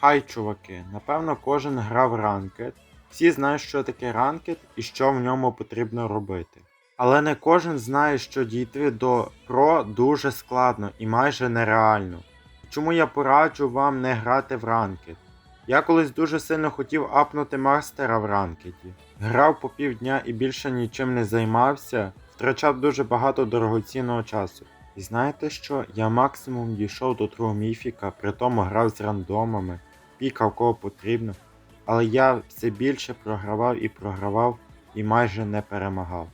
Хай, чуваки, напевно, кожен грав ранкет. Всі знають, що таке ранкет і що в ньому потрібно робити. Але не кожен знає, що дійти до про дуже складно і майже нереально. Чому я пораджу вам не грати в ранкет? Я колись дуже сильно хотів апнути мастера в ранкеті. Грав по півдня і більше нічим не займався, втрачав дуже багато дорогоцінного часу. І знаєте що? Я максимум дійшов до другого міфіка, при тому грав з рандомами, пікав кого потрібно, але я все більше програвав і програвав і майже не перемагав.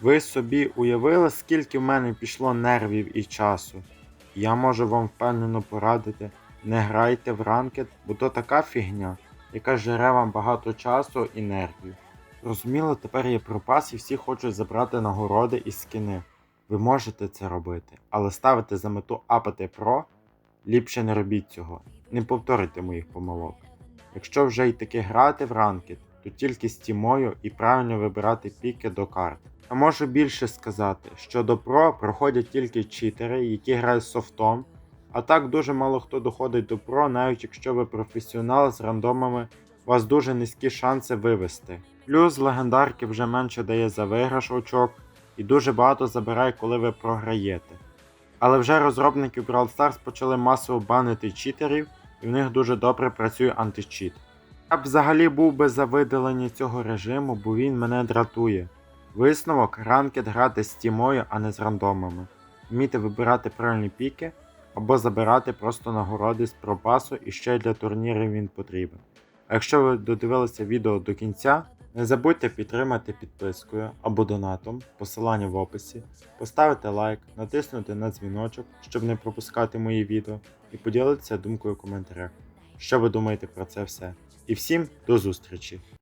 Ви собі уявили, скільки в мене пішло нервів і часу? Я можу вам впевнено порадити, не грайте в ранкет, бо то така фігня, яка жере вам багато часу і нервів. Розуміло, тепер є пропас і всі хочуть забрати нагороди і скини. Ви можете це робити, але ставити за мету апати про, ліпше не робіть цього. Не повторюйте моїх помилок. Якщо вже й таки грати в ранкет, то тільки з тімою і правильно вибирати піки до карт. А можу більше сказати, що до про проходять тільки читери, які грають софтом, а так дуже мало хто доходить до про, навіть якщо ви професіонал з рандомами, у вас дуже низькі шанси вивести. Плюс легендарки вже менше дає за виграш очок і дуже багато забирає, коли ви програєте. Але вже розробники Brawl Stars почали масово банити читерів, і в них дуже добре працює античіт. Я б взагалі був би за видалення цього режиму, бо він мене дратує. Висновок ранкет грати з тімою, а не з рандомами. Вміти вибирати правильні піки або забирати просто нагороди з пропасу і ще й для турнірів він потрібен. А якщо ви додивилися відео до кінця, не забудьте підтримати підпискою або донатом, посилання в описі, поставити лайк, натиснути на дзвіночок, щоб не пропускати мої відео, і поділитися думкою в коментарях. Що ви думаєте про це все? І всім до зустрічі!